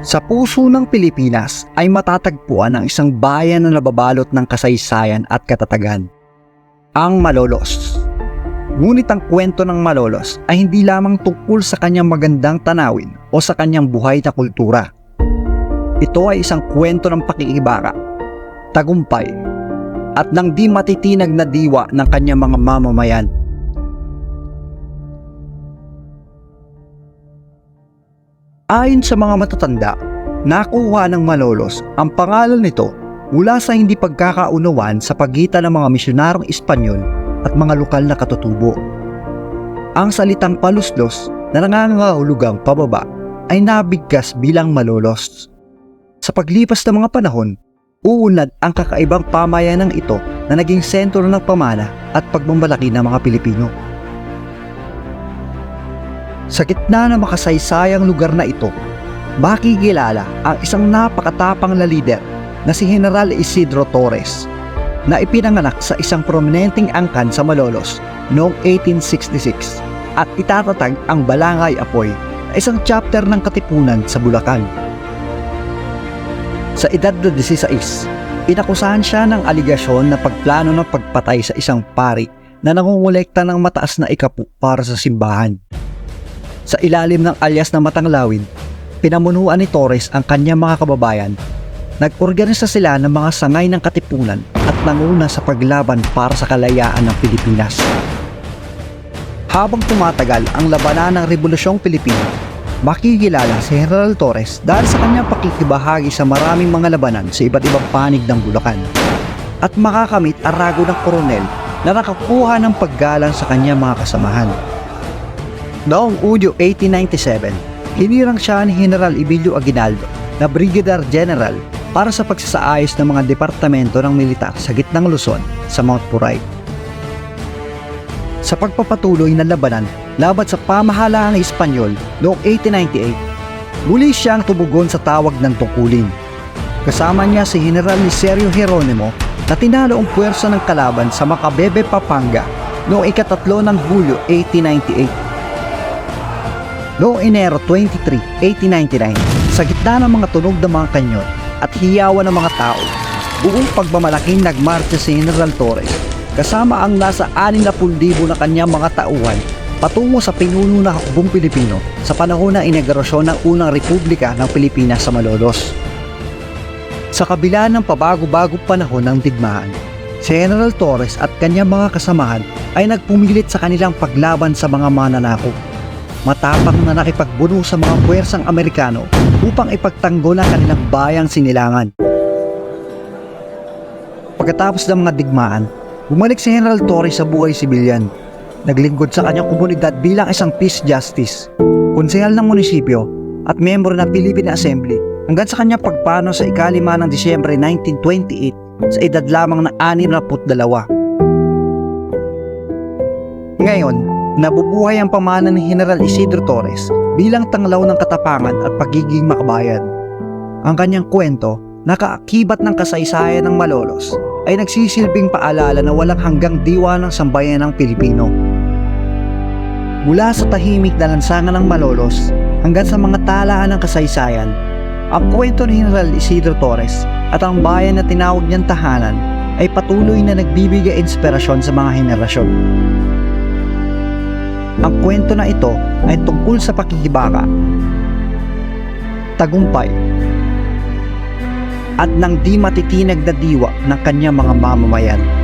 Sa puso ng Pilipinas ay matatagpuan ang isang bayan na nababalot ng kasaysayan at katatagan. Ang Malolos. Ngunit ang kwento ng Malolos ay hindi lamang tungkol sa kanyang magandang tanawin o sa kanyang buhay na kultura. Ito ay isang kwento ng pakikibaka, tagumpay, at ng di matitinag na diwa ng kanyang mga mamamayan. Ayon sa mga matatanda, nakuha ng Malolos ang pangalan nito mula sa hindi pagkakaunawan sa pagitan ng mga misyonarong Espanyol at mga lokal na katutubo. Ang salitang paluslos na nangangahulugang pababa ay nabigkas bilang malolos. Sa paglipas ng mga panahon, uunlad ang kakaibang pamayanang ito na naging sentro ng pamana at pagmamalaki ng mga Pilipino. Sa gitna ng makasaysayang lugar na ito, makikilala ang isang napakatapang na lider na si General Isidro Torres na ipinanganak sa isang prominenteng angkan sa Malolos noong 1866 at itatatag ang Balangay Apoy na isang chapter ng Katipunan sa Bulacan. Sa edad na 16, inakusahan siya ng aligasyon na pagplano ng pagpatay sa isang pari na nangungulekta ng mataas na ikapu para sa simbahan. Sa ilalim ng alyas na Matanglawin, pinamunuan ni Torres ang kanyang mga kababayan. Nag-organisa sila ng mga sangay ng katipunan at nanguna sa paglaban para sa kalayaan ng Pilipinas. Habang tumatagal ang labanan ng Rebolusyong Pilipino, makikilala si General Torres dahil sa kanyang pakikibahagi sa maraming mga labanan sa iba't ibang panig ng Bulacan at makakamit ang rago ng koronel na nakakuha ng paggalang sa kanyang mga kasamahan. Noong Udyo 1897, hinirang siya ni General Emilio Aguinaldo na Brigadier General para sa pagsasaayos ng mga departamento ng militar sa gitnang Luzon sa Mount Puray. Sa pagpapatuloy ng labanan laban sa pamahalaan ng Espanyol noong 1898, muli siyang tumugon sa tawag ng tungkulin. Kasama niya si General Licerio Geronimo na tinalo ang puwersa ng kalaban sa Macabebe, Pampanga noong ikatatlo ng Hulyo 1898. Noong Enero 23, 1899, sa gitna ng mga tunog ng mga kanyon at hiyawan ng mga tao, buong pagmamalaking nagmarcha si General Torres kasama ang nasa 60,000 na kanyang mga tauhan patungo sa pinuno na hukbong Pilipino sa panahon ng inaugurasyon ng unang Republika ng Pilipinas sa Malolos. Sa kabila ng pabago-bago panahon ng digmaan, si General Torres at kanyang mga kasamahan ay nagpumilit sa kanilang paglaban sa mga mananakop. Matapang na nakipagbuno sa mga puwersang Amerikano upang ipagtanggol ang kanilang bayang sinilangan. Pagkatapos ng mga digmaan, bumalik si General Torres sa buhay sibilyan. Naglingkod sa kanyang komunidad bilang isang peace justice, konsehal ng munisipyo at miyembro ng Philippine Assembly hanggang sa kanyang pagpano sa ikalima ng Disyembre 1928 sa edad lamang na 62. Ngayon, nabubuhay ang pamana ni General Isidro Torres bilang tanglaw ng katapangan at pagiging makabayan. Ang kanyang kwento, nakaakibat ng kasaysayan ng Malolos, ay nagsisilbing paalala na walang hanggang diwa ng sambayan ng Pilipino. Mula sa tahimik na lansangan ng Malolos hanggang sa mga talaan ng kasaysayan, ang kwento ni General Isidro Torres at ang bayan na tinawag niyang tahanan ay patuloy na nagbibigay inspirasyon sa mga henerasyon. Ang kwento na ito ay tungkol sa pakikibaka, tagumpay, at ng di matitinag na diwa ng kanyang mga mamamayan.